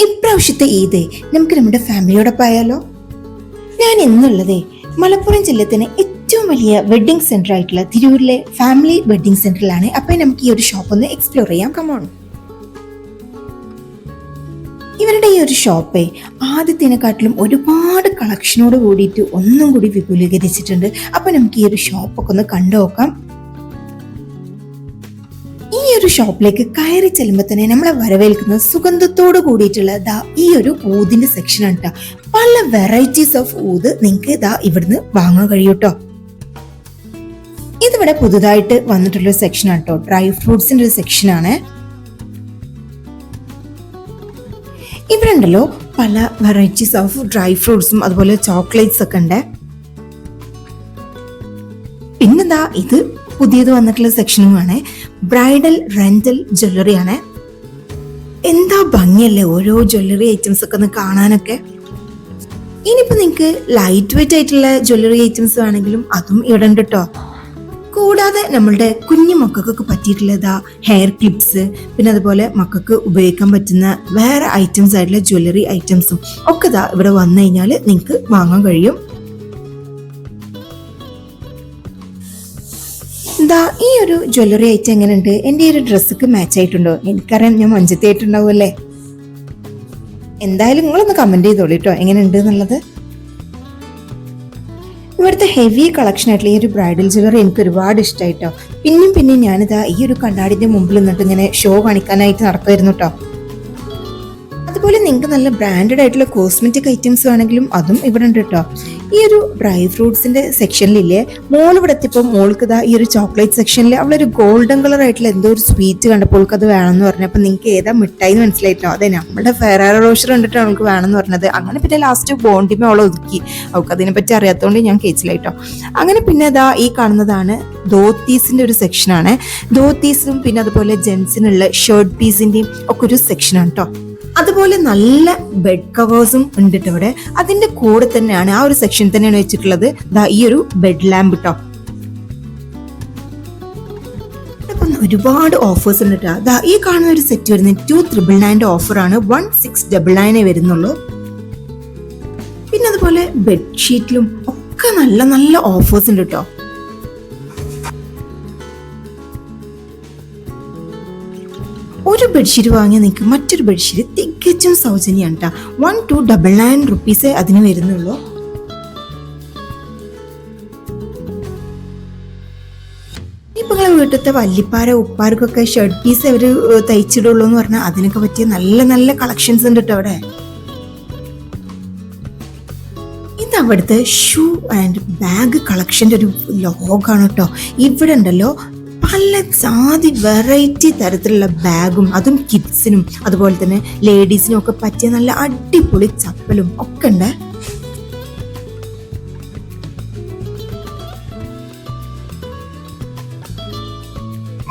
ഇപ്രാവശ്യത്തെ ഈദ് നമുക്ക് നമ്മുടെ ഫാമിലിയോടൊപ്പം ആയാലോ? ഞാൻ ഇന്നുള്ളതേ മലപ്പുറം ജില്ലത്തിന് ഏറ്റവും വലിയ വെഡിങ് സെന്റർ ആയിട്ടുള്ള തിരൂരിലെ ഫാമിലി വെഡിങ് സെന്ററിലാണ് അപ്പൊ നമുക്ക് ഈ ഒരു ഷോപ്പ് ഒന്ന് എക്സ്പ്ലോർ ചെയ്യാം. കമോൺ ഇവരുടെ ഈ ഒരു ഷോപ്പേ ആദ്യത്തിനെക്കാട്ടിലും ഒരുപാട് കളക്ഷനോട് കൂടിയിട്ട് ഒന്നും കൂടി വിപുലീകരിച്ചിട്ടുണ്ട്. അപ്പൊ നമുക്ക് ഈ ഒരു ഷോപ്പൊക്കെ ഒന്ന് കണ്ടു നോക്കാം. ഈ ഒരു ഷോപ്പിലേക്ക് കയറി ചെല്ലുമ്പോൾ തന്നെ നമ്മളെ വരവേൽക്കുന്നത് സുഗന്ധത്തോട് കൂടിയിട്ടുള്ള ദാ ഈ ഒരു ഊതിന്റെ സെക്ഷൻ ആണ് കേട്ടോ പല വെറൈറ്റീസ് ഓഫ് ഊത് നിങ്ങൾക്ക് ദാ ഇവിടുന്ന് വാങ്ങാൻ കഴിയും കേട്ടോ ഇതിവിടെ പുതുതായിട്ട് വന്നിട്ടുള്ള ഒരു ആണ് കേട്ടോ ഡ്രൈ ഫ്രൂട്ട്സിന്റെ ഒരു സെക്ഷൻ ആണ്. ഇവിടെ ഉണ്ടല്ലോ പല വെറൈറ്റീസ് ഓഫ് ഡ്രൈ ഫ്രൂട്ട്സും അതുപോലെ ചോക്ലേറ്റ്സ് ഒക്കെ ഉണ്ട്. പിന്നെന്താ ഇത് പുതിയത് വന്നിട്ടുള്ള സെക്ഷനുമാണ്. ബ്രൈഡൽ റെന്റൽ ജ്വല്ലറി ആണ് എന്താ ഭംഗിയല്ലേ ഓരോ ജ്വല്ലറി ഐറ്റംസ് ഒക്കെ ഒന്ന് കാണാനൊക്കെ? ഇനിയിപ്പോ നിങ്ങൾക്ക് ലൈറ്റ് വെയിറ്റ് ആയിട്ടുള്ള ജ്വല്ലറി ഐറ്റംസ് വേണമെങ്കിലും അതും ഇവിടെ ഉണ്ട് കേട്ടോ കൂടാതെ നമ്മളുടെ കുഞ്ഞു മക്കൾക്കൊക്കെ പറ്റിയിട്ടുള്ളതാ ഹെയർ ക്ലിപ്സ് പിന്നെ അതുപോലെ മക്കൾക്ക് ഉപയോഗിക്കാൻ പറ്റുന്ന വേറെ ഐറ്റംസ് ആയിട്ടുള്ള ജ്വല്ലറി ഐറ്റംസും ഒക്കെ ഇതാ ഇവിടെ വന്നു കഴിഞ്ഞാൽ നിങ്ങൾക്ക് വാങ്ങാൻ കഴിയും. ഒരു ജ്വല്ലറി ഐറ്റം എങ്ങനെയുണ്ട്? എന്റെ ഈ ഒരു ഡ്രസ്സൊക്കെ മാച്ച് ആയിട്ടുണ്ടോ? എനിക്കറിയാം ഞാൻ മഞ്ചത്തി അല്ലേ? എന്തായാലും നിങ്ങളൊന്ന് കമന്റ് ചെയ്തോളൂ കേട്ടോ എങ്ങനെയുണ്ട് എന്നുള്ളത്? ഇവിടുത്തെ ഹെവി കളക്ഷൻ ആയിട്ടുള്ള ഈ ഒരു ബ്രൈഡൽ ജ്വല്ലറി എനിക്ക് ഒരുപാട് ഇഷ്ടമായിട്ടോ പിന്നെയും പിന്നെയും ഞാനിതാ ഈ ഒരു കണ്ണാടിന്റെ മുമ്പിൽ നിന്നിട്ട് ഇങ്ങനെ ഷോ കാണിക്കാനായിട്ട് നടക്കുമായിരുന്നു കേട്ടോ അതുപോലെ നിങ്ങൾക്ക് നല്ല ബ്രാൻഡഡ് ആയിട്ടുള്ള കോസ്മെറ്റിക് ഐറ്റംസ് വേണമെങ്കിലും അതും ഇവിടെ ഉണ്ട് കേട്ടോ ഈ ഒരു ഡ്രൈ ഫ്രൂട്ട്സിന്റെ സെക്ഷനിലില്ലേ മോൾ ഇവിടെ എത്തിയപ്പോൾ മോൾക്ക് ഇതാ ഈ ഒരു ചോക്ലേറ്റ് സെക്ഷനിൽ അവളൊരു ഗോൾഡൻ കളർ ആയിട്ടുള്ള എന്തോ ഒരു സ്വീറ്റ് കണ്ടപ്പോൾ അവൾക്ക് അത് വേണമെന്ന് പറഞ്ഞപ്പോൾ നിങ്ങൾക്ക് ഏതാ മിഠായി എന്ന് മനസ്സിലായിട്ടോ? അതെ നമ്മുടെ ഫെറാറ റോഷർ കണ്ടിട്ട് അവൾക്ക് വേണമെന്ന് പറഞ്ഞത്. അങ്ങനെ പിന്നെ ലാസ്റ്റ് ബോണ്ടിമേ അവളെ ഒതുക്കി. അവൾക്ക് അതിനെപ്പറ്റി അറിയാത്തതുകൊണ്ട് ഞാൻ കേച്ചിലായിട്ടോ അങ്ങനെ പിന്നെ അതാ ഈ കാണുന്നതാണ് ധോത്തീസിന്റെ ഒരു സെക്ഷനാണ് ധോത്തീസും പിന്നെ അതുപോലെ ജെൻസിനുള്ള ഷർട്ട് പീസിന്റെയും ഒക്കെ ഒരു സെക്ഷനാണ് കേട്ടോ അതുപോലെ നല്ല ബെഡ് കവേഴ്സും ഉണ്ട് ഇവിടെ. അതിന്റെ കൂടെ തന്നെയാണ് ആ ഒരു സെക്ഷൻ തന്നെയാണ് വെച്ചിട്ടുള്ളത്. ഈ ഒരു ബെഡ് ലാമ്പ് കേട്ടോ ഒരുപാട് ഓഫേഴ്സ് ഉണ്ട് കേട്ടോ ഈ കാണുന്ന ഒരു സെറ്റ് വരുന്നത് ടു ത്രിബിൾ നയന്റെ ഓഫറാണ് വൺ സിക്സ് ഡബിൾ നയനേ വരുന്നുള്ളൂ. പിന്നെ അതുപോലെ ബെഡ്ഷീറ്റിലും ഒക്കെ നല്ല നല്ല ഓഫേഴ്സ് ഉണ്ട് കേട്ടോ ബെഡ്ഷീറ്റ് വാങ്ങിയാൽ നിങ്ങൾക്ക് മറ്റൊരു ബെഡ്ഷീറ്റ് തികച്ചും സൗജന്യമാണ് കേട്ടോ വൺ ടു ഡബിൾ നയൻ റുപ്പീസേ അതിന് വരുന്നുള്ളൂ. ഇപ്പൊ വീട്ടിലത്തെ വല്ലിപ്പാര ഉപ്പാർക്കൊക്കെ ഷർട്ട് പീസ് അവർ തയ്ച്ചിടുള്ളൂ എന്ന് പറഞ്ഞാൽ അതിനൊക്കെ പറ്റിയ നല്ല നല്ല കളക്ഷൻസ് ഉണ്ട് കേട്ടോ അവിടെ. ഇത് അവിടുത്തെ ഷൂ ആൻഡ് ബാഗ് കളക്ഷന്റെ ഒരു ലോഗാണ് കേട്ടോ ഇവിടെ ഉണ്ടല്ലോ പല ജാതി വെറൈറ്റി തരത്തിലുള്ള ബാഗും അതും കിഡ്സിനും അതുപോലെ തന്നെ ലേഡീസിനും ഒക്കെ പറ്റിയ നല്ല അടിപൊളി ചപ്പലും ഒക്കെ ഉണ്ട്.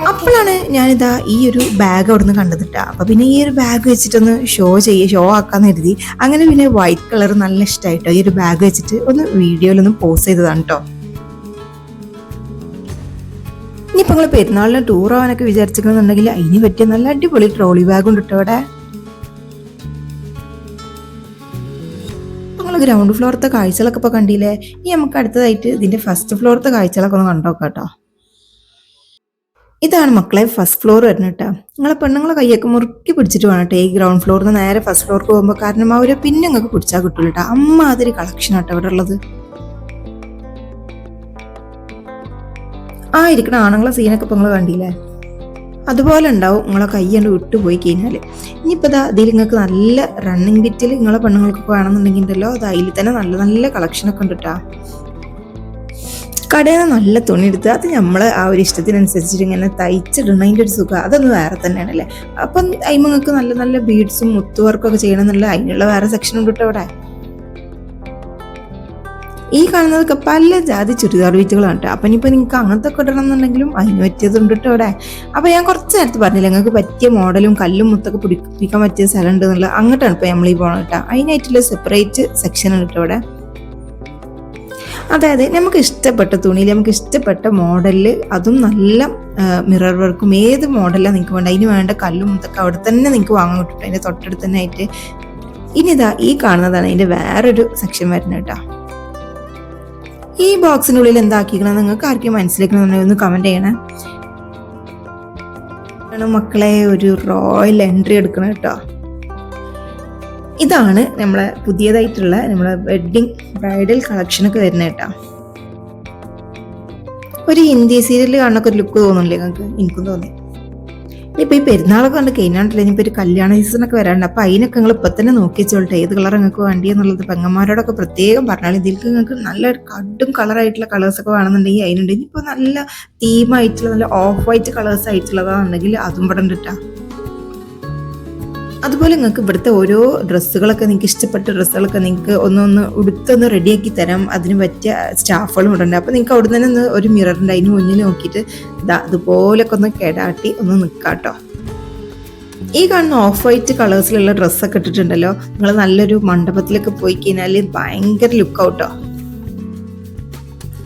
അപ്പോഴാണ് ഞാനിതാ ഈ ഒരു ബാഗ് അവിടുന്ന് കണ്ടതിട്ടാ അപ്പൊ പിന്നെ ഈ ഒരു ബാഗ് വെച്ചിട്ടൊന്ന് ഷോ ചെയ്യ ഷോ ആക്കാന്ന് കരുതി. അങ്ങനെ പിന്നെ വൈറ്റ് കളർ നല്ല ഇഷ്ടമായിട്ടോ ഈ ഒരു ബാഗ് വെച്ചിട്ട് ഒന്ന് വീഡിയോയിലൊന്ന് പോസ്റ്റ് ചെയ്തതാണ് കേട്ടോ ഇനിയിപ്പോൾ നിങ്ങൾ പെരുന്നാളിന് ടൂർ പോകാനൊക്കെ വിചാരിച്ചിരിക്കണമെന്നുണ്ടെങ്കിൽ അതിന് പറ്റിയ നല്ല അടിപൊളി ട്രോളി ബാഗ് ഉണ്ട് കേട്ടോ അവിടെ. നിങ്ങൾ ഗ്രൗണ്ട് ഫ്ലോറത്തെ കാഴ്ചകളൊക്കെ ഇപ്പോൾ കണ്ടില്ലേ? ഇനി നമുക്ക് അടുത്തതായിട്ട് ഇതിന്റെ ഫസ്റ്റ് ഫ്ലോറത്തെ കാഴ്ചകളൊക്കെ ഒന്ന് കണ്ടോക്കാം കേട്ടോ ഇതാണ് മക്കളെ ഫസ്റ്റ് ഫ്ലോർ വരുന്നത് കേട്ടോ നിങ്ങളെ പെണ്ണുങ്ങളെ കൈയൊക്കെ മുറുക്കി പിടിച്ചിട്ട് വേണം കേട്ടോ ഈ ഗ്രൗണ്ട് ഫ്ലോറിൽ നിന്ന് നേരെ ഫസ്റ്റ് ഫ്ലോർക്ക് പോകുമ്പോൾ കാരണം അവർ പിന്നെ നിങ്ങൾക്ക് പിടിച്ചാൽ കിട്ടില്ല കേട്ടോ അമ്മാതിരി കളക്ഷൻ ആട്ടോ ഇവിടെ ഉള്ളത്. ആ ഇരിക്കണ ആണുങ്ങളെ സീനൊക്കെ ഇപ്പം നിങ്ങൾ കണ്ടില്ലേ? അതുപോലെ ഉണ്ടാവും. നിങ്ങളെ കൈ കണ്ട് വിട്ടുപോയി കഴിഞ്ഞാൽ ഇനിയിപ്പോൾ ഇതാ അതിൽ നിങ്ങൾക്ക് നല്ല റണ്ണിങ് ബിറ്റിൽ നിങ്ങളെ പെണ്ണുങ്ങൾക്ക് വേണമെന്നുണ്ടെങ്കിൽ ഉണ്ടല്ലോ അത് അതിൽ തന്നെ നല്ല നല്ല കളക്ഷനൊക്കെ ഉണ്ട് കേട്ടോ കടയിൽ നിന്ന് നല്ല തുണി എടുത്ത് അത് നമ്മൾ ആ ഒരു ഇഷ്ടത്തിനനുസരിച്ചിട്ട് ഇങ്ങനെ തയ്ച്ചിടണതിന്റെ ഒരു സുഖം. അതൊന്ന് വേറെ തന്നെയാണ് അല്ലേ അപ്പം നിങ്ങൾക്ക് നല്ല നല്ല ബീഡ്സും മുത്തുവർക്കൊക്കെ ചെയ്യണമെന്നുള്ള അതിനുള്ള വേറെ സെക്ഷൻ ഉണ്ട് കേട്ടോ അവിടെ ഈ കാണുന്നതൊക്കെ പല ജാതി ചുരിദാർ വീറ്റുകളാണ് കേട്ടോ അപ്പം ഇനിയിപ്പോൾ നിങ്ങൾക്ക് അങ്ങനത്തെ ഒക്കെ ഇടണം എന്നുണ്ടെങ്കിലും അതിന് പറ്റിയതുണ്ട് കേട്ടോ അവിടെ അപ്പോൾ ഞാൻ കുറച്ച് നേരത്തെ പറഞ്ഞില്ല ഞങ്ങൾക്ക് പറ്റിയ മോഡലും കല്ലും മുത്തൊക്കെ പിടിപ്പിക്കാൻ പറ്റിയ സ്ഥലം ഉണ്ട് എന്നുള്ള അങ്ങോട്ടാണ് ഇപ്പോൾ നമ്മൾ ഈ പോകണം കേട്ടോ അതിനായിട്ടുള്ള സെപ്പറേറ്റ് സെക്ഷൻ ഉണ്ട് കേട്ടോ അവിടെ അതായത് നമുക്ക് ഇഷ്ടപ്പെട്ട തുണിയിൽ നമുക്ക് ഇഷ്ടപ്പെട്ട മോഡലിൽ അതും നല്ല മിറർ വർക്കും ഏത് മോഡലാണ് നിങ്ങൾക്ക് വേണ്ട അതിന് വേണ്ട കല്ലും മുത്തൊക്കെ അവിടെ തന്നെ നിങ്ങൾക്ക് വാങ്ങാൻ കിട്ടും അതിന്റെ തൊട്ടടുത്ത് തന്നെ ആയിട്ട്. ഇനി ഇതാ ഈ കാണുന്നതാണ് അതിന്റെ വേറൊരു സെക്ഷൻ വരുന്നത് കേട്ടോ ഈ ബോക്സിനുള്ളിൽ എന്താക്കിക്കണം നിങ്ങൾക്ക് ആർക്കും മനസ്സിലാക്കണം ഒന്ന് കമന്റ് ചെയ്യണേ. മക്കളെ ഒരു റോയൽ എൻട്രി എടുക്കണം കേട്ടോ. ഇതാണ് നമ്മളെ പുതിയതായിട്ടുള്ള നമ്മളെ വെഡ്ഡിങ് ബ്രൈഡൽ കളക്ഷനൊക്കെ വരുന്നത് കേട്ടോ. ഒരു ഹിന്ദി സീരിയൽ കാണുന്നൊക്കെ ഒരു ലുക്ക് തോന്നുന്നില്ലേ നിങ്ങൾക്ക്? എനിക്കും തോന്നി. ഇനിയിപ്പോൾ ഈ പെരുന്നാളൊക്കെ കണ്ട് കഴിഞ്ഞാണ്ടല്ലോ ഇനിയിപ്പോൾ ഒരു കല്യാണ സീസണൊക്കെ വരാണ്ട് അപ്പോൾ അതിനൊക്കെ നിങ്ങൾ ഇപ്പം തന്നെ നോക്കി വെച്ചോളട്ടെ. ഏത് കളർ നിങ്ങൾക്ക് വേണ്ടി എന്നുള്ളത് പെങ്ങന്മാരോടൊക്കെ പ്രത്യേകം പറഞ്ഞാൽ ഇതിൽ നിങ്ങൾക്ക് നല്ല കടും കളറായിട്ടുള്ള കളേഴ്സൊക്കെ വേണമെന്നുണ്ടെങ്കിൽ അതിനുണ്ട്. ഇനിയിപ്പോൾ നല്ല തീമായിട്ടുള്ള നല്ല ഓഫ് വൈറ്റ് കളേഴ്സ് ആയിട്ടുള്ളതാണെന്നുണ്ടെങ്കിൽ അതും ഇവിടെ ഉണ്ട് ട്ടാ. അതുപോലെ നിങ്ങൾക്ക് ഇവിടുത്തെ ഓരോ ഡ്രസ്സുകളൊക്കെ നിങ്ങൾക്ക് ഇഷ്ടപ്പെട്ട ഡ്രസ്സുകളൊക്കെ നിങ്ങൾക്ക് ഒന്നൊന്ന് ഉടുത്തൊന്ന് റെഡിയാക്കി തരാം. അതിന് പറ്റിയ സ്റ്റാഫുകളും ഉണ്ട്. അപ്പോൾ നിങ്ങൾക്ക് അവിടെ തന്നെ ഒന്ന് ഒരു മിററിന്റെ അതിന് മുന്നിൽ നോക്കിയിട്ട് ഇതാ അതുപോലൊക്കെ ഒന്ന് കേടാട്ടി ഒന്ന് നിൽക്കാട്ടോ ഈ കാണുന്ന ഓഫ് വൈറ്റ് കളേഴ്സിലുള്ള ഡ്രസ്സൊക്കെ ഇട്ടിട്ടുണ്ടല്ലോ. നിങ്ങൾ നല്ലൊരു മണ്ഡപത്തിലൊക്കെ പോയി കഴിഞ്ഞാൽ ഭയങ്കര ലുക്ക് ഔട്ടോ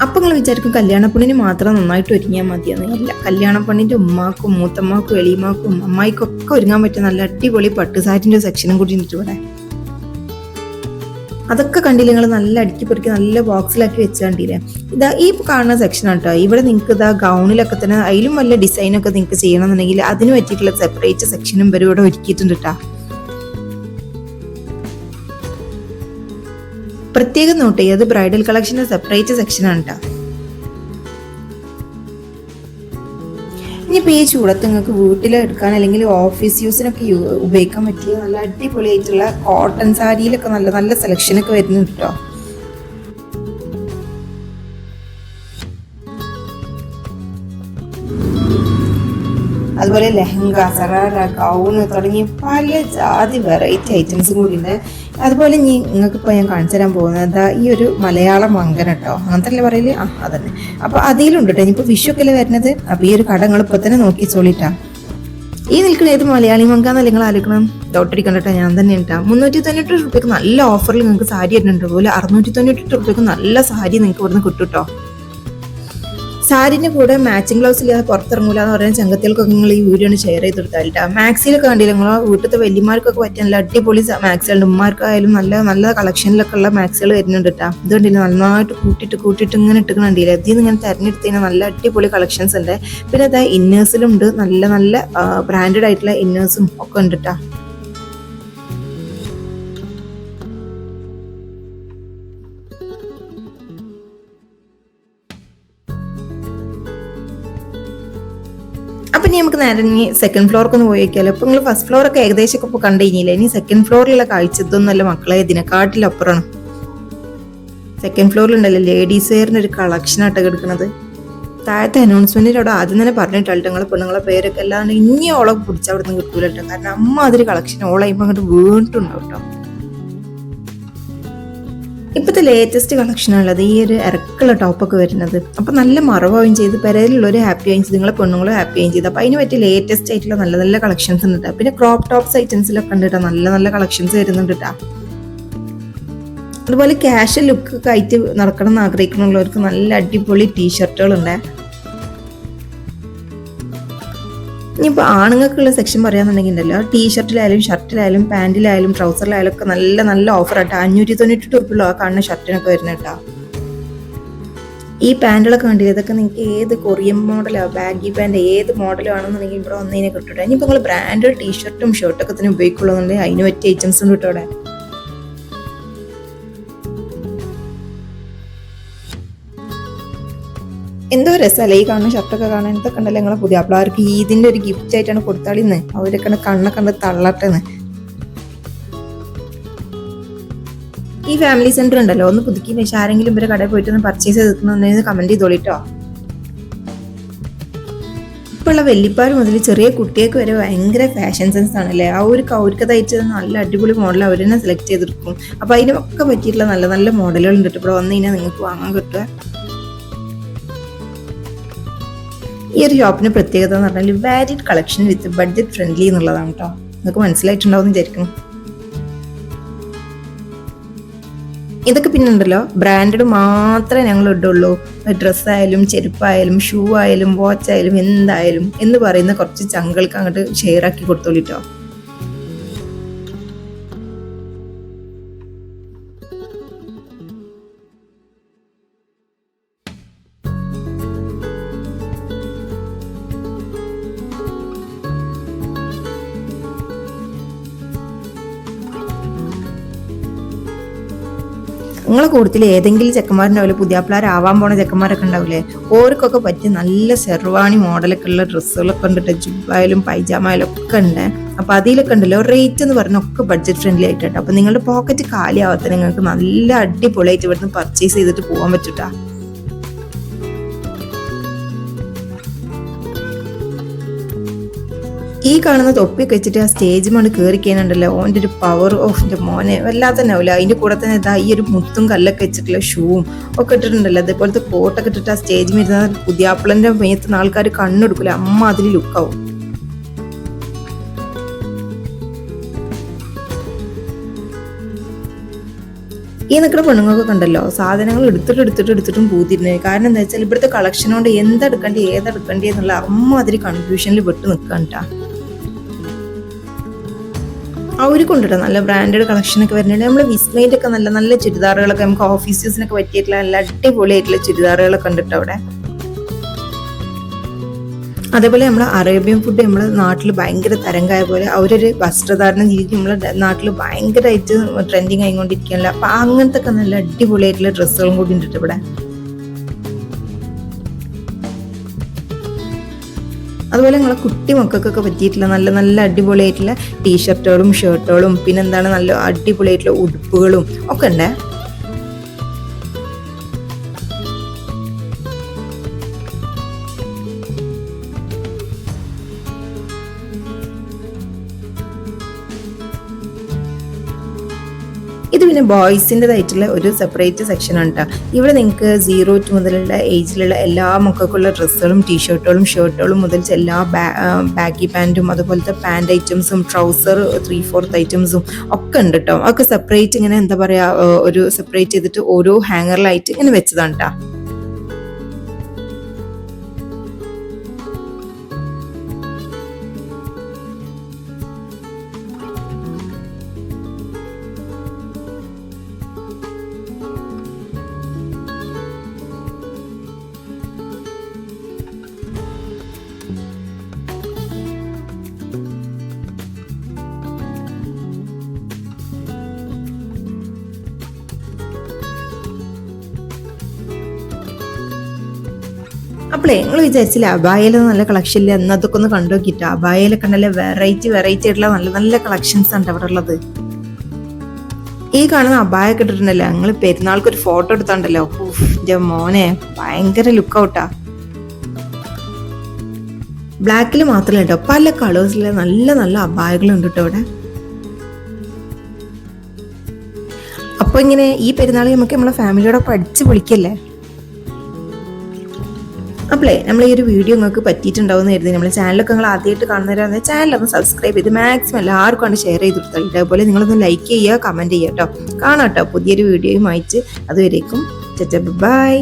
അപ്പം നിങ്ങൾ വിചാരിക്കും കല്യാണപ്പണിന് മാത്രം നന്നായിട്ട് ഒരുങ്ങിയാൽ മതിയെന്ന്. അല്ല കല്യാണപ്പണിന്റെ ഉമ്മാക്കും മൂത്തമ്മാക്കും എളിയമാക്കും അമ്മായിക്കും ഒക്കെ ഒരുങ്ങാൻ പറ്റിയ നല്ല അടിപൊളി പട്ടുസാറ്റിന്റെ സെക്ഷനും കൂടി ഉണ്ട് ഇവിടെ. അതൊക്കെ കണ്ടില്ല നിങ്ങൾ നല്ല അടുക്കി പൊടിക്ക് നല്ല ബോക്സിലാക്കി വെച്ച് കണ്ടില്ലേ? ഇതാ ഈ കാണുന്ന സെക്ഷൻ കേട്ടോ ഇവിടെ നിങ്ങൾക്ക് ഇതാ ഗൗണിലൊക്കെ തന്നെ അതിലും വല്ല ഡിസൈനൊക്കെ നിങ്ങൾക്ക് ചെയ്യണമെന്നുണ്ടെങ്കിൽ അതിന് പറ്റിയിട്ടുള്ള സെപ്പറേറ്റ് സെക്ഷനും വരും ഇവിടെ ഒരുക്കിയിട്ടുണ്ട് കേട്ടോ പ്രത്യേകം നോട്ട് ചെയ്യത് ബ്രൈഡൽ കളക്ഷന്റെ സെപ്പറേറ്റ് സെക്ഷനാണ് കേട്ടോ ഇനിയിപ്പോൾ ഈ ചൂടത്ത് നിങ്ങൾക്ക് വീട്ടിൽ എടുക്കാൻ അല്ലെങ്കിൽ ഓഫീസ് യൂസിനൊക്കെ ഉപയോഗിക്കാൻ പറ്റിയ നല്ല അടിപൊളിയായിട്ടുള്ള കോട്ടൺ സാരിയിലൊക്കെ നല്ല നല്ല സെലക്ഷനൊക്കെ വരുന്നുണ്ട് കേട്ടോ അതുപോലെ ലെഹങ്ക സറാറ ഗൗണ് തുടങ്ങി പല ജാതി വെറൈറ്റി ഐറ്റംസും കൂടി ഉണ്ട് അതുപോലെ ഇനി നിങ്ങൾക്കിപ്പോൾ ഞാൻ കാണിച്ചു തരാൻ പോകുന്നത് ഈ ഒരു മലയാളം മങ്കൻ കേട്ടോ അങ്ങനത്തെ പറയൽ? ആ അതന്നെ. അപ്പോൾ അതിലുണ്ട് കേട്ടോ ഇനിയിപ്പോൾ വിഷു ഒക്കെ വരുന്നത്? അപ്പോൾ ഈ ഒരു കട നിങ്ങൾ ഇപ്പോൾ തന്നെ നോക്കി ചോളിട്ടാ ഈ നിൽക്കുന്ന ഏത് മലയാളി മങ്കാന്ന് നിങ്ങൾ ആലോചിക്കണം? ഡോട്ടിരിക്കണ്ടോ ഞാൻ തന്നെ ഉണ്ടാ മുന്നൂറ്റി തൊണ്ണൂറ്റി റുപ്യക്ക് നല്ല ഓഫറിൽ നിങ്ങൾക്ക് സാരി ഇടുന്നുണ്ട് അതുപോലെ അറുന്നൂറ്റി തൊണ്ണൂറ്റി റുപ്യക്ക് നല്ല സാരി നിങ്ങൾക്ക് ഇവിടുന്ന് കിട്ടും കേട്ടോ സാരിന്റെ കൂടെ മാച്ചിങ് ഗ്ലൗസ് ഇല്ലാതെ പുറത്തിറങ്ങൂല എന്ന് പറയുന്ന ചങ്കത്തിൽക്കൊക്കെ നിങ്ങൾ ഈ വീഡിയോ ഒന്ന് ഷെയർ ചെയ്ത് കൊടുത്താലിട്ടാ മാക്സിലൊക്കെ കണ്ടില്ല നിങ്ങൾ വീട്ടിലത്തെ വലിയമാർക്കൊക്കെ പറ്റിയ നല്ല അടിപൊളി മാക്സികളുണ്ട് ഉമ്മാർക്കായാലും നല്ല നല്ല കളക്ഷനിലൊക്കെ ഉള്ള മാക്സികൾ വരുന്നുണ്ട് കേട്ടോ. ഇത് കണ്ടില്ല നന്നായിട്ട് കൂട്ടിയിട്ട് കൂട്ടിയിട്ട് ഇങ്ങനെ ഇട്ടുക്കണ്ടില്ല ഇതിൽ നിന്ന് ഇങ്ങനെ തിരഞ്ഞെടുത്ത് കഴിഞ്ഞാൽ നല്ല അടിപൊളി കളക്ഷൻസ് ഉണ്ട്. പിന്നെ അതാ ഇന്നേഴ്സിലുണ്ട് നല്ല നല്ല ബ്രാൻഡഡ് ആയിട്ടുള്ള ഇന്നേഴ്സും ഒക്കെ ഉണ്ട് കേട്ടോ. ഇനി നമുക്ക് നേരെ ഇനി സെക്കൻഡ് ഫ്ലോർക്ക് ഒന്ന് പോയി ഇപ്പൊ നിങ്ങൾ ഫസ്റ്റ് ഫ്ലോർ ഒക്കെ ഏകദേശം ഒക്കെ ഇപ്പൊ കണ്ടു കഴിഞ്ഞില്ലേ? ഇനി സെക്കൻഡ് ഫ്ലോറിലുള്ള കാഴ്ച ഇതൊന്നല്ല മക്കളെ ഇതിനെക്കാട്ടിലപ്പുറമാണ് സെക്കൻഡ് ഫ്ലോറിലുണ്ടല്ലോ ലേഡീസ് വെയറിന്റെ ഒരു കളക്ഷൻ ആട്ടൊക്കെ എടുക്കുന്നത് താഴത്തെ അനൗൺസ്മെന്റിൽ അവിടെ ആദ്യം തന്നെ പറഞ്ഞിട്ടുണ്ട് നിങ്ങളെ പെണ്ണുങ്ങളെ പേരൊക്കെ എല്ലാം ഇനി ഓളെ പിടിച്ച് കിട്ടൂല കേട്ടോ കാരണം അമ്മ അതൊരു കളക്ഷൻ ഓളെ ഇപ്പൊ അങ്ങോട്ട് വീണിട്ടുണ്ടാവും കേട്ടോ ഇപ്പോഴത്തെ ലേറ്റസ്റ്റ് കളക്ഷനുള്ളത് ഈ ഒരു ഇറക്കുള്ള ടോപ്പൊക്കെ വരുന്നത്. അപ്പോൾ നല്ല മറവായും ചെയ്ത്. പെരയിലുള്ളവർ ഹാപ്പി ആയും ചെയ്ത് നിങ്ങളെ പെണ്ണുങ്ങളും ഹാപ്പി ആയും ചെയ്ത്. അപ്പം അതിന് പറ്റിയ ലേറ്റസ്റ്റ് ആയിട്ടുള്ള നല്ല നല്ല കളക്ഷൻസ് ഉണ്ട് കേട്ടോ പിന്നെ ക്രോപ്പ് ടോപ്സ് ഐറ്റംസിലൊക്കെ ഉണ്ട് കേട്ടോ നല്ല നല്ല കളക്ഷൻസ് വരുന്നുണ്ട് കേട്ടോ അതുപോലെ ക്യാഷ് ലുക്ക് ആയിട്ട് നടക്കണം എന്ന് ആഗ്രഹിക്കുന്നുള്ളവർക്ക് നല്ല അടിപൊളി ടീഷർട്ടുകളുണ്ട് ഇനിയിപ്പോൾ ആണുങ്ങൾക്കുള്ള സെക്ഷൻ പറയാന്നുണ്ടെങ്കിൽ ഉണ്ടല്ലോ ടീഷർട്ടിലായാലും ഷർട്ടിലായാലും പാന്റിലായാലും ട്രൗസറിലായാലും ഒക്കെ നല്ല നല്ല ഓഫർ ആട്ടോ അഞ്ഞൂറ്റി തൊണ്ണൂറ്റി ഉറുപ്പിലോ ആ കാണുന്ന ഷർട്ടിനൊക്കെ വരുന്നത് കേട്ടോ. ഈ പാന്റുകളൊക്കെ കണ്ടില്ല? ഇതൊക്കെ നിങ്ങൾക്ക് ഏത് കൊറിയൻ മോഡലോ? ബാഗി പാന്റ് ഏത് മോഡലോ ആണെന്നുണ്ടെങ്കിൽ ഇവിടെ ഒന്നതിനെ കിട്ടും ഇനിയിപ്പോൾ നിങ്ങൾ ബ്രാൻഡ് ടീഷർട്ടും ഷർട്ടൊക്കെ തന്നെ ഉപയോഗിക്കുള്ളൂ എന്നുണ്ടെങ്കിൽ അതിന് പറ്റിയ ഐറ്റംസും കിട്ടും ഇവിടെ എന്തോ രസമല്ലേ? ഈ കാണുന്ന ഷർട്ടൊക്കെ കാണാൻ ഇതൊക്കെ ഉണ്ടല്ലോ ഞങ്ങളെ പുതിയ അപ്പിളാർക്ക് ഈദിന്റെ ഒരു ഗിഫ്റ്റ് ആയിട്ടാണ് കൊടുത്താളിന്ന്. അവരൊക്കെ കണ്ണൊക്കെ കണ്ട് തള്ളട്ടെന്ന്. ഈ ഫാമിലി സെന്റർ ഉണ്ടല്ലോ ഒന്ന് പുതുക്കി പക്ഷെ ആരെങ്കിലും ഇവരെ കടയിൽ പോയിട്ട് ഒന്ന് പർച്ചേസ് ചെയ്തിട്ടുണ്ടെന്ന് കമന്റ് ചെയ്തോളിട്ടോ ഇപ്പോഴുള്ള വെല്ലിപ്പാർ മുതൽ ചെറിയ കുട്ടികൾക്ക് വരെ ഭയങ്കര ഫാഷൻ സെൻസ് ആണല്ലേ? ആ ഒരു കൗരിക്കതായിട്ട് നല്ല അടിപൊളി മോഡൽ അവർ തന്നെ സെലക്ട് ചെയ്തെടുക്കും അപ്പൊ അതിനൊക്കെ പറ്റിയിട്ടുള്ള നല്ല നല്ല മോഡലുകൾ ഉണ്ട് ഇവിടെ വന്നു കഴിഞ്ഞാൽ നിങ്ങൾക്ക് വാങ്ങാൻ കിട്ടുക ഈ ഒരു ഷോപ്പിന് പ്രത്യേകത എന്ന് പറഞ്ഞാൽ varied collection with budget friendly എന്നുള്ളതാണ് കേട്ടോ നിങ്ങൾക്ക് മനസ്സിലായിട്ടുണ്ടാവും വിചാരിക്കും ഇതൊക്കെ പിന്നെ ഉണ്ടല്ലോ ബ്രാൻഡഡ് മാത്രമേ ഞങ്ങൾ ഇടുള്ളൂ. ഡ്രസ്സായാലും ചെരുപ്പായാലും ഷൂ ആയാലും വാച്ച് ആയാലും എന്തായാലും എന്ന് പറയുന്ന കുറച്ച് ചങ്കൾക്ക് അങ്ങോട്ട് ഷെയർ ആക്കി കൊടുത്തോളിട്ടോ നിങ്ങളെ കൂട്ടത്തിൽ ഏതെങ്കിലും ചെക്കന്മാരുണ്ടാവില്ലേ? പുതിയാപ്പിളാരാവാൻ പോണ ചെക്കന്മാരൊക്കെ ഉണ്ടാവില്ലേ? ഓർക്കൊക്കെ പറ്റിയ നല്ല സെർവാണി മോഡലൊക്കെ ഉള്ള ഡ്രസ്സുകളൊക്കെ ഉണ്ട്. ജുബായാലും പൈജാമായാലും ഒക്കെ ഉണ്ട്. അപ്പൊ അതിലൊക്കെ ഉണ്ടല്ലോ. റേറ്റ് എന്ന് പറഞ്ഞാൽ ഒക്കെ ബഡ്ജറ്റ് ഫ്രണ്ട്ലി ആയിട്ടുണ്ട് അപ്പൊ നിങ്ങളുടെ പോക്കറ്റ് കാലിയാവാത്ത നിങ്ങൾക്ക് നല്ല അടിപൊളിയായിട്ട് ഇവിടുന്ന് പർച്ചേസ് ചെയ്തിട്ട് പോകാൻ പറ്റൂട്ടാ. ഈ കാണുന്ന തൊപ്പി വെച്ചിട്ട് ആ സ്റ്റേജ് മണ് കയറി കഴിഞ്ഞുണ്ടല്ലോ ഓന്റെ ഒരു പവർ ഓഫ് എന്റെ മോനെ. വല്ലാതെ തന്നെ ആവില്ല അതിന്റെ കൂടെ തന്നെ ഇതാ ഈ ഒരു മുത്തും കല്ലൊക്കെ വെച്ചിട്ടുള്ള ഷൂവും ഒക്കെ ഇട്ടിട്ടുണ്ടല്ലോ. അതേപോലത്തെ കോട്ടൊക്കെ ഇട്ടിട്ട് ആ സ്റ്റേജ് മരുന്ന പുതിയാപ്പിളന്റെ മേത്തുന്ന ആൾക്കാർ കണ്ണെടുക്കില്ല അമ്മ അതിൽ ലുക്കാവും ഈ നിൽക്കുന്ന പെണ്ണുങ്ങൾക്ക് കണ്ടല്ലോ സാധനങ്ങൾ എടുത്തിട്ട് എടുത്തിട്ട് എടുത്തിട്ടും പൂതിരുന്നു. കാരണം എന്താ വെച്ചാൽ ഇവിടുത്തെ കളക്ഷൻ കൊണ്ട് എന്തെടുക്കണ്ടേ ഏതെടുക്കണ്ടേ എന്നുള്ള അമ്മ അതിൽ കൺഫ്യൂഷനിൽ വിട്ട് നിൽക്കണ്ട അവർ കൊണ്ടിട്ടോ നല്ല ബ്രാൻഡഡ് കളക്ഷനൊക്കെ വരുന്നുണ്ട്. നമ്മൾ വിസ്മയിന്റെ ഒക്കെ നല്ല നല്ല ചുരിദാറുകളൊക്കെ നമുക്ക് ഓഫീസ് യൂസിനൊക്കെ പറ്റിയിട്ടുള്ള നല്ല അടിപൊളിയായിട്ടുള്ള ചുരിദാറുകളൊക്കെ ഉണ്ട് അവിടെ? അതേപോലെ നമ്മൾ അറേബ്യൻ ഫുഡ് നമ്മുടെ നാട്ടിൽ ഭയങ്കര തരംഗായ പോലെ അവരൊരു വസ്ത്രധാരണ രീതി നമ്മുടെ നാട്ടിൽ ഭയങ്കരമായിട്ട് ട്രെൻഡിങ് ആയിക്കൊണ്ടിരിക്കുകയല്ല അപ്പം അങ്ങനത്തെ ഒക്കെ നല്ല അടിപൊളിയായിട്ടുള്ള ഡ്രസ്സുകളും കൂടി ഉണ്ട് ഇവിടെ. അതുപോലെ നിങ്ങളെ കുട്ടി മക്കൾക്കൊക്കെ പറ്റിയിട്ടുള്ള നല്ല നല്ല അടിപൊളിയായിട്ടുള്ള ടീഷർട്ടുകളും ഷർട്ടുകളും പിന്നെന്താണ് നല്ല അടിപൊളിയായിട്ടുള്ള ഉടുപ്പുകളും ഒക്കെ ഉണ്ടേ? ബോയ്സിന്റെതായിട്ടുള്ള ഒരു സെപ്പറേറ്റ് സെക്ഷനാണ് കേട്ടോ ഇവിടെ നിങ്ങൾക്ക് സീറോ ടു മുതലുള്ള ഏജിലുള്ള എല്ലാ മക്കൾക്കുള്ള ഡ്രസ്സുകളും ടീഷർട്ടുകളും ഷർട്ടുകളും മുതൽ എല്ലാ ബാഗി പാന്റും അതുപോലത്തെ പാന്റ് ഐറ്റംസും ട്രൗസർ ത്രീ ഫോർത്ത് ഐറ്റംസും ഒക്കെ ഉണ്ട് കേട്ടോ അതൊക്കെ സെപ്പറേറ്റ് ഇങ്ങനെ എന്താ പറയുക ഒരു സെപ്പറേറ്റ് ചെയ്തിട്ട് ഓരോ ഹാങ്ങറിലായിട്ട് ഇങ്ങനെ വെച്ചതാണ് കേട്ടോ അപ്പോളേ നിങ്ങൾ വിചാരിച്ചില്ല അബായയിൽ നല്ല കളക്ഷൻ ഇല്ല എന്നതൊക്കെ ഒന്ന് കണ്ടു നോക്കിയിട്ട്. അബായയിൽ നല്ല വെറൈറ്റി വെറൈറ്റി ആയിട്ടുള്ള നല്ല നല്ല കളക്ഷൻസ് ഉണ്ട് അവിടെ ഉള്ളത്. ഈ കാണുന്ന അബായ ഇട്ടിട്ടുണ്ടല്ലോ ഞങ്ങൾ പെരുന്നാൾക്ക് ഒരു ഫോട്ടോ എടുത്തോണ്ടല്ലോ എന്റെ മോനെ ഭയങ്കര ലുക്ക് ഔട്ടാ ബ്ലാക്കിൽ മാത്രമല്ല കേട്ടോ പല കളേഴ്സിലെ നല്ല നല്ല അബായകളുണ്ട് കേട്ടോ അവിടെ. അപ്പോൾ ഇങ്ങനെ ഈ പെരുന്നാൾ നമുക്ക് നമ്മളെ ഫാമിലിയോടൊപ്പം അടിച്ചു പൊളിക്കല്ലേ? അപ്പോളേ നമ്മൾ ഈ ഒരു വീഡിയോ നിങ്ങൾക്ക് പറ്റിയിട്ടുണ്ടാവുന്ന കരുതി. നമ്മൾ ചാനലൊക്കെ നിങ്ങൾ ആദ്യമായിട്ട് കാണുന്നവരാണെങ്കിൽ ചാനലൊന്ന് സബ്സ്ക്രൈബ് ചെയ്ത് മാക്സിമം എല്ലാവർക്കും ആണ് ഷെയർ ചെയ്ത് കൊടുത്താൽ ഇതേപോലെ നിങ്ങളൊന്ന് ലൈക്ക് ചെയ്യുക കമന്റ് ചെയ്യുക കേട്ടോ. കാണാം കേട്ടോ പുതിയൊരു വീഡിയോയുമായിട്ട് അതുവരേക്കും ബൈ